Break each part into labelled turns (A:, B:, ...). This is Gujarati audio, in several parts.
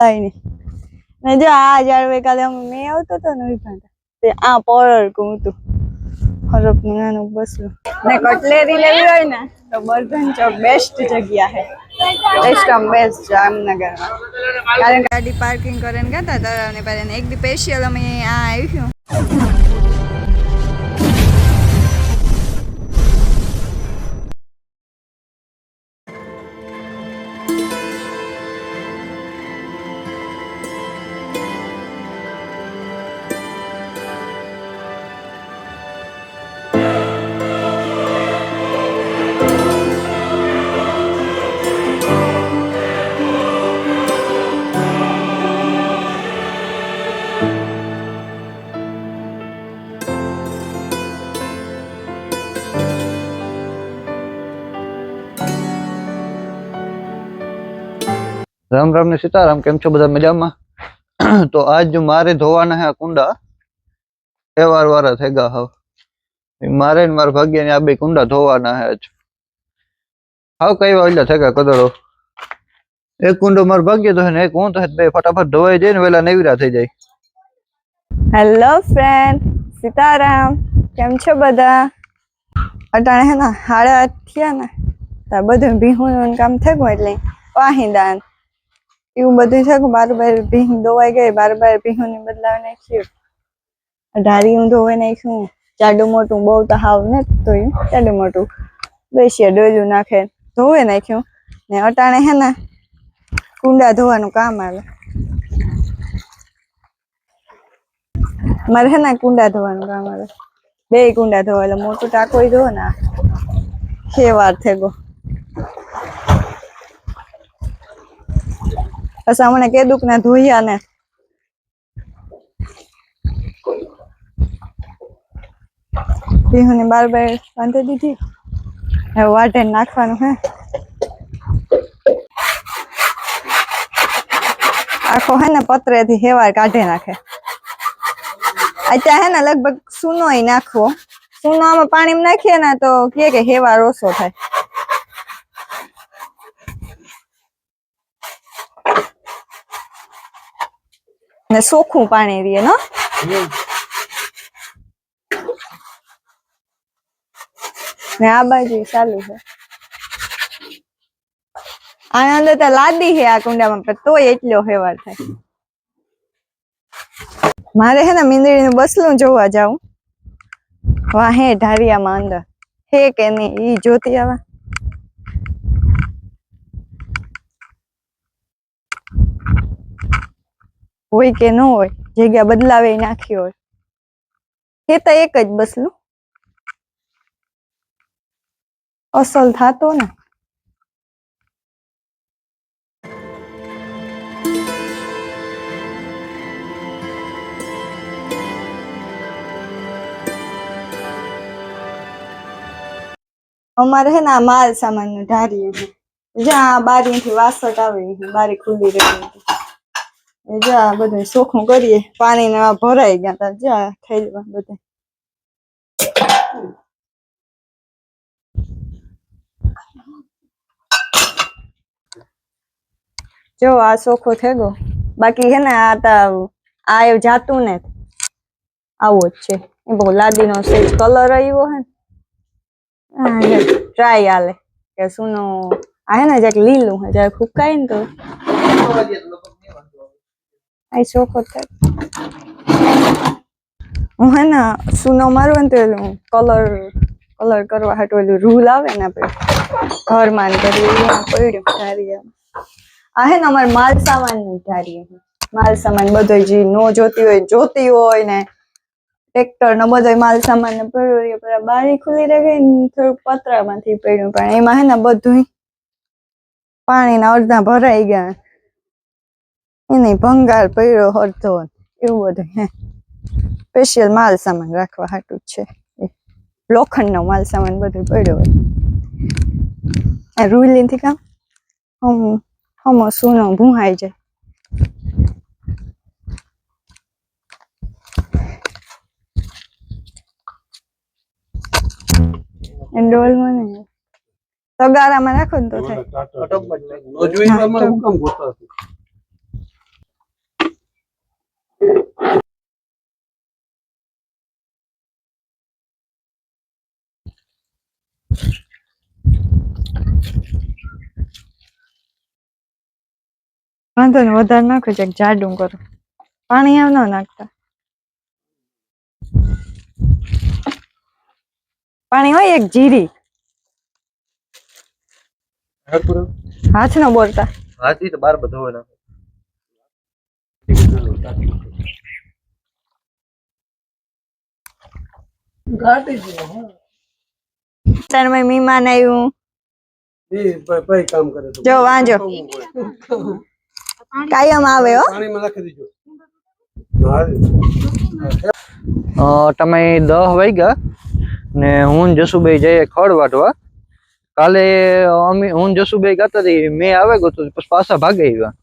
A: ને જો આ ઝાડવે કાલે મેં આવતો હતો ને વિભાંતા તે આ પડકું હતું. હરપ નાનું બસલું ને કટલેરી લેવી હોય ને, તો બર્ધન ચોક બેસ્ટ જગ્યા છે બેસ્ટ ઓમ બેસ્ટ જામનગરમાં. કારણ ગાડી પાર્કિંગ કરીને ગયા હતા અને પહેલાં એક દી સ્પેશિયલ અમે આ આવ્યું
B: રામ રામ ને સીતારામ, કેમ છો બધા મજામાં? તો આજ મારે ધોવાના હે કુંડા. તહેવાર વાળા થઈ ગયા હવે. મારે ને મારા ભાગ્યને આ બે કુંડા ધોવાના હે આજ. હાવ કઈ વાળા થઈ ગયા કદડો. એક કુંડો મારું ભાગ્ય તો ને એક હું તો બે ફટાફટ ધોવાઈ જાય ને વેલા નેવીરા થઈ જાય.
A: હેલો ફ્રેન્ડ સીતારામ, કેમ છો બધા? અટાણે હે ને હાડા થયા ને, તો બધું ભીહું કામ થયું એટલે વાહિદાન એવું બધું થયું બાર બાર ભીહ ધોવાઈ ગઈ, બાર બાર ભીહું ને બદલાવી નાખ્યું. ઢારી હું ધોવાઈ નાખ્યું જાડું મોટું બહુ તો હાવ ને ધોયું, જાડું મોટું. બેસીએ ડોજું નાખે, ધોવાઈ નાખ્યું. ને અટાણે હે ને કુંડા ધોવાનું કામ આવે. મારે હે ને કુંડા ધોવાનું કામ આવે. બે કુંડા ધોવા, એટલે મોટું ટાંકો ધો ને છે વાર થઈ ગયો પછી હમણાં કીધું ના ધોયા ને. ભીહું ને બાર બાર બાંધી દીધી. હવે વાટે નાખવાનું હે. આખો હે ને પતરે થી હેવાર કાઢી નાખે. અત્યારે હે ને લગભગ સૂનો નાખવો. સૂનો આમાં પાણીમાં નાખીએ ને તો કે હેવાર ઓછો થાય. ને સોખું પાણી રહીએ નો ને આ બાજુ ચાલુ છે. આના અંદર તો લાદી છે આ કુંડામાં, પણ તોય એટલો હેવાર થાય. મારે હે ને મીંદડી નું બસલું જોવા જાઉં વાહ ઢારિયામાં અંદર. હે કે નહીં, ઈ જોતી આવા. હોય કે ન હોય, જગ્યા બદલાવે નાખી હોય. એ તો એક જ બસલું અસલ થતો ને. અમારે હે ને આ માલ સામાનનું ઢારીએ છે. જ્યાં બારી થી વાસટ આવે બારી ખુલ્લી રહી એ જા બધું ચોખ્ખું કરીએ. પાણી ને આ ભરાઈ ગયા તા. જો થયેલું બધું. જો આ ચોખ્ખો થઈ ગયો. બાકી હે ને આ તા આ એવું જાતું ને આવો જ છે. એ બહુ લાદીનો સેજ કલર આવ્યો હે ને. ટ્રાય આલે. કે સુનો આ હે ને જાક લીલું હે જ્યારે ફૂકાય ને તો. આ ચોખ્ખો થાય હું હે ને સુનો મારું ને તો એલું કલર કલર કરવા હાટું ઓલું રૂલ આવે ને આપણે ઘરમાં ને કરીએ પડ્યું ધારીએ આ હે ને અમારે માલ સામાન ધારીએ ધારી માલ સામાન બધો જે નો જોતી હોય જોતી હોય ને ટ્રેક્ટર ને બધો માલ સામાન ને પડ્યો રહ્યો પણ બારી ખુલી રહે ગઈ ને થોડુંક પતરામાંથી પડ્યું, પણ એમાં હે ને બધું પાણીના અડધા ભરાઈ ગયા. એને ભંગાર પડ્યો અડધો એવું બધું હે. સ્પેશિયલ માલ સામાન રાખવા હાટું જ છે. લોખંડ લોખંડનો માલ સામાન બધું પડ્યો હોય. આ રૂલીથી કામ? હમ હમ સૂનો ભૂહાઈ જાય. એ ડોલમાં નહીં તગારામાં રાખો ને તો થાય. વાંધો ને વધારે નાખો છે જાડું કરો. પાણી આવ ન નાખતા. પાણી હોય એક જીરી. હાથ ન બોલતા.
B: હાથી તો બાર બધો નાખે. હોય નાખો.
A: તારમાં મહેમાન આવ્યું
C: એ પ- કામ કરે
A: જો વાંજો. કાયમ આવે હો.
C: પાણીમાં નાખી દીજો.
B: અ, તમે દહ વાગ્યા ને હું જસુભાઈ જઈએ ખડ વાટવા. કાલે અમે હું જસુભાઈ ગાતા હતી મેં આવે ગયો પછી પાછા ભાગે આવ્યા.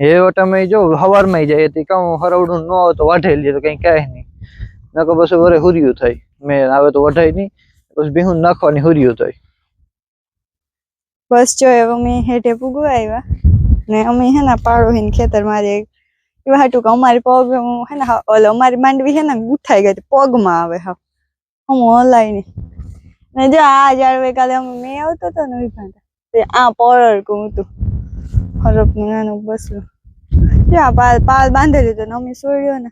B: એ તમે જો હવારમાં જઈએ હતી કાં હરવડું ન આવે તો વાઢેલી તો કઈ કહે નહીં. નકર બસ વરે હુર્યું થાય. મેં આવે તો વઢાય નહીં, પછી બિહું નાખવાની હુર્યું થાય
A: બસ જો હવે અમે હેઠે પૂગવા આવ્યા ને અમે હે ને પાડો હિન ખેતર મારે એવા હાટું કે અમારી પગ, હે ને ઓલો અમારી માંડવી હે ને ગુથાઈ ગઈ પગમાં આવે હા. હું હલાય નહીં. ને જો આ જાળવે કાલે અમે મેં આવતો હતો ને તે આ પડકું હતું હરપ નાનું બસલું. જો આ પાલ પાલ બાંધેલું તો ને અમે સોડ્યો ને.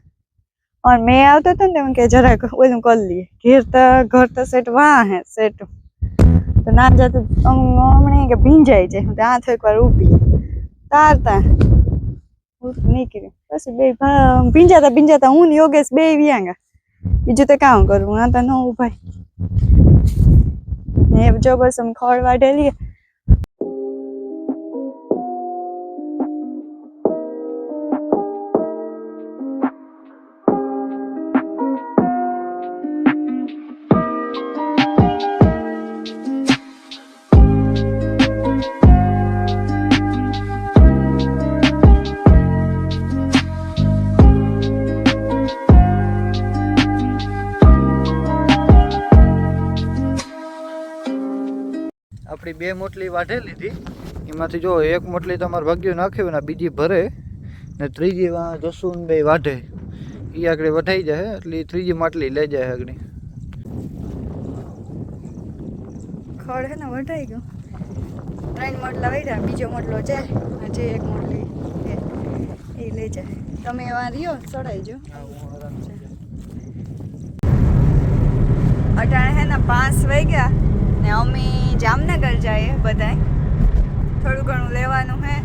A: અને મેં આવતો હતો ને કે જરાક ઓલું કરી લઈએ. ઘેર તો, ઘર તો સેટ વાહ હે સેટ તો ના જતું હમણાં કે ભીંજાઈ જાય. હું ત્યાં થોડીક વાર ઊભી. તારતા. તો નીકળ્યું. પછી બે ભીંજાતા ભીંજાતા હું ને યોગેશ બે વ્યાંગા. બીજું તો કામ કરું? આ તો ન ઉભાય ને જો બસ ખડ વાઢેલી
B: બે મોટલી વાઢે લીધી. એમાંથી જો એક મોટલી તમારે ભાગ્યું નાખ્યું ને બીજી ભરે. ને ત્રીજી વા જસુન બે વાઢે. એ આગળ વઢાઈ જાય એટલે ત્રીજી માટલી લઈ જાય આગળ.
A: ખડ હે ને વઢાઈ ગયો. ત્રણ મોટલા વઢ્યા બીજો મોટલો જાય હજી એક મોટલી એ લઈ જાય. તમે એવા રહ્યો ચડાઈ જો. અટાણે હે ને પાંચ વાગ્યા. ને અમે જામનગર જઈએ બધાય. થોડું ઘણું લેવાનું હે.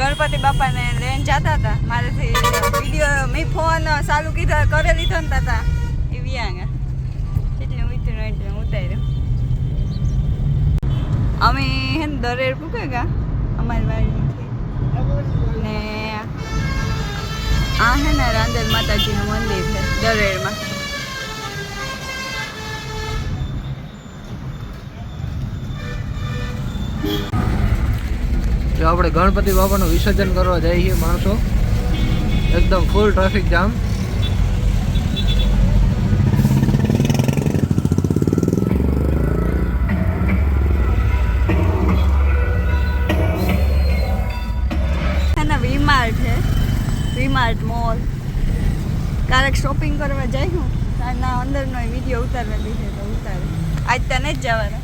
A: ગણપતિ બાપાને લઈને જતા હતા. મારેથી વીડિયો મેં ફોન ચાલુ કીધો કરે લીધો ને તાતા. એ વ્યાંગા એટલે ઉતર્યું એટલે ઉતાર્યું. અમે હે ને દરેર પૂકે ગયા. અમારી વાડીથી ને આ હે ને રાંદર માતાજીનું મંદિર છે, દરેરમાં.
B: જો આપણે ગણપતિ બાપાનું વિસર્જન કરવા જઈએ છીએ માણસો એકદમ ફૂલ ટ્રાફિક જામ
A: છે ને વીમાર્ટ છે મોલ. ક્યારેક શોપિંગ કરવા જાય હું તારના અંદરનો વીડિયો ઉતારવા દીધે તો ઉતારે. આજ તને જ જવાના.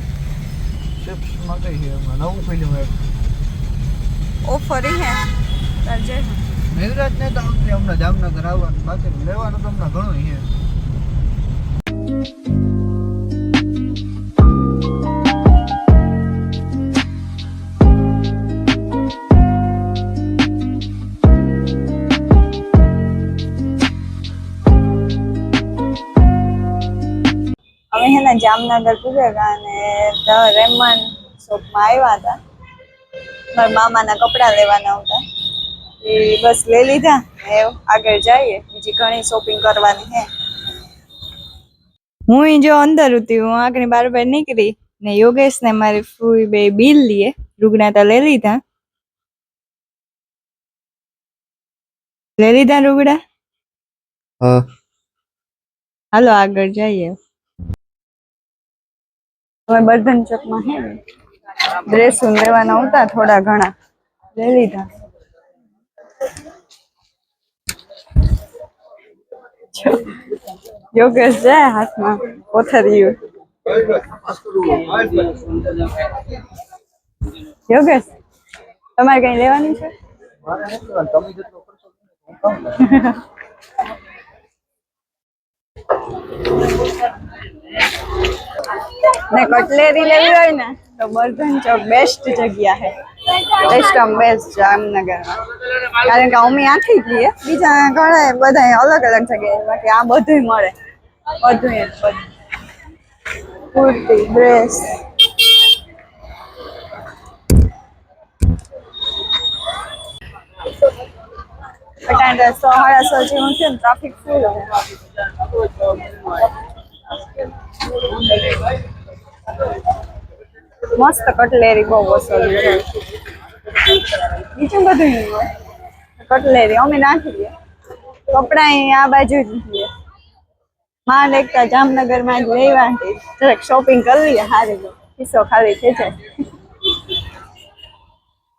B: ચિપ્સ માટે છે નવું ફિલ્મ
A: ઓફર હે. તાર જય
B: મેઘરાજ ને તો હમણાં જામનગર આવવાનું બાકી લેવાનું તો હમણાં ઘણું છે.
A: અમે છે ને જામનગર હતા અને ધ રેમન શોપમાં આવ્યા હતા. મારા મામાના કપડાં લેવાના હતા. એ બસ લઈ લીધા. ને આગળ જઈએ. બીજી ઘણી શોપિંગ કરવાની છે. હું જો અંદર હતી હું આગળ બાર બાર નીકળી ને યોગેશ ને મારી ફૂઈ બે બિલ લીએ રૂગણા તો લઈ લીધા. લઈ લીધા રૂગડા
B: હા.
A: હાલો આગળ જઈએ. હવે બર્ધન ચોકમાં હે ડ્રેસ લેવાના હતા થોડા ઘણા. લઈ લીધા. યોગેશ જાય હાથમાં કોથરિયું. યોગેશ, તમારે કઈ લેવાનું છે? ને કટલેરી લેવી હોય ને? બર્ધન ચોક બેસ્ટ જગ્યા છે બેસ્ટ ઓમ બેસ્ટ જામનગરમાં. કારણ કે અમે આથી જ લઈએ. બીજા ઘણા બધા અલગ અલગ જગ્યાએ. બાકી આ બધું મળે. બધું જ બધું કુર્તી ડ્રેસ અટાણે સો સાડા સો જેવું ટ્રાફિક ફૂલ મસ્ત કટલેરી બહુ વસોલી છે. બીજું બધું નહીં હોય. કટલેરી, અમે નાખી દઈએ. કપડા આ બાજુ જ લઈએ માંડ એકતા જામનગરમાં જ લેવા જરાક શોપિંગ કરી લઈએ, હારી તો ખાલી થઈ જાય.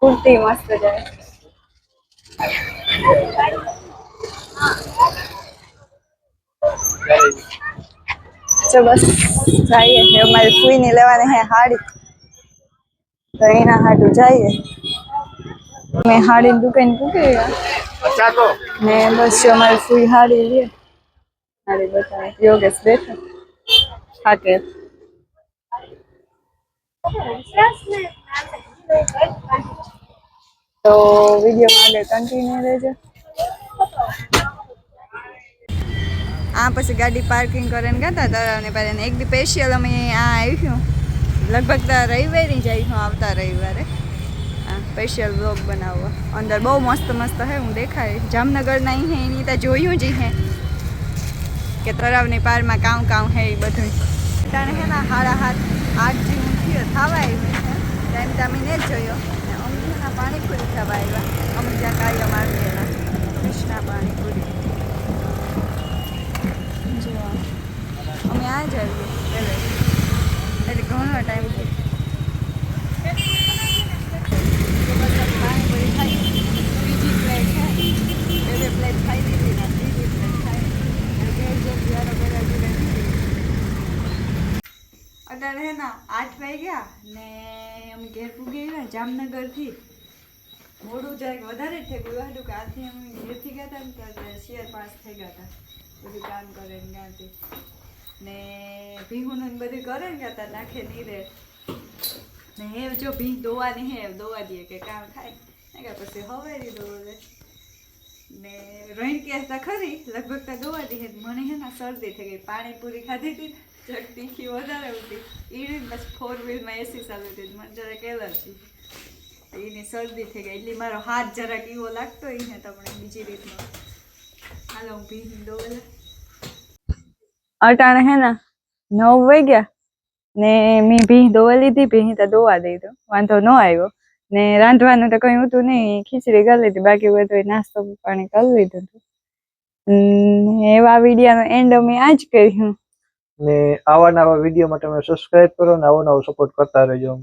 A: કુર્તી મસ્ત જાય. જો બસ, જઈએ. અમારે સુઈ ફૂઈને લેવાની હે હાડી. તો એના હાટું જઈએ. મેં હાડીની દુકાન પૂકી ને બસ અમારી ફૂઈ હાડી લે હાડી બતાવે. યોગેશ બેઠો. હાકે. તો વિડીયોમાં આગળ કન્ટિન્યુ રહેજો. આ પછી ગાડી પાર્કિંગ કરીને ગયા તળાવને પહેલાં એક દી સ્પેશિયલ અમે આ આવ્યું લગભગ રવિવારે જાય હું આવતા રવિવારે. સ્પેશિયલ બ્લોગ બનાવવા. અંદર બહુ મસ્ત મસ્ત હે, હું દેખાય. જામનગરના અહીં હે, એની તો જોયું જ હે. કે તળાવની પારમાં કામ કામ હે એ બધું તાણે હે ને હાડા હાથ આઠ જે થયો, થવા આવ્યું છે. ટાઈમ તમે ને જ જોયો. ને અમરીના પાણીપુરી થવા આવ્યા. અમે જ્યાં કાર્ય મારી એના કૃષ્ણા પાણીપુરી. જો અમે આ જ આવ્યું એટલે ઘણો ટાઈમ. અત્યારે હે ને આઠ ગયા ને અમે ઘેર પૂગી ગયા જામનગરથી. મોડું જરાક વધારે જ થઈ ગયું. હતું કે આજથી અમે ઘેરથી ગયા હતા ને ત્યારે શિયર પાસ થઈ ગયા હતા. બધું કામ કરે ને ત્યાંથી ને ભીહુનું ને બધું કરે ને ત્યાં નાખે નહીં રે ને હે જો ભી દોવાની હે દોવા દઈએ કે કામ થાય. ને પછી હવારી દોવે ને રહીને કહેતા ખરી, લગભગ તો દોવા દઈએ મને હે ને શરદી થઈ ગઈ. પાણીપુરી ખાધી હતી જરાક તીખી વધારે હતી એને બસ ફોર વ્હીલમાં એસી ચાલુ હતી મને જરાક એલર્જી. એની શરદી થઈ ગઈ. એટલે મારો હાથ જરાક એવો લાગતો એને તમને બીજી રીતનો. હાલો, હું ભી દોવેલા અટાણે હે ને નવ વાગ્યા ને મેં ભી ધોવા લીધી ભી તો ધોવા દીધું વાંધો ન આવ્યો. ને રાંધવાનું તો કઈ હતું નહીં. ખીચડી કરી લીધી, બાકી બધું નાસ્તો પાણી કરી લીધું હતું. એવા વિડીયોનો એન્ડ અમે આ જ કર્યું.
B: ને આવા નવા વીડિયો માટે તમે સબસ્ક્રાઇબ કરો ને આવો નવો સપોર્ટ કરતા રહેજો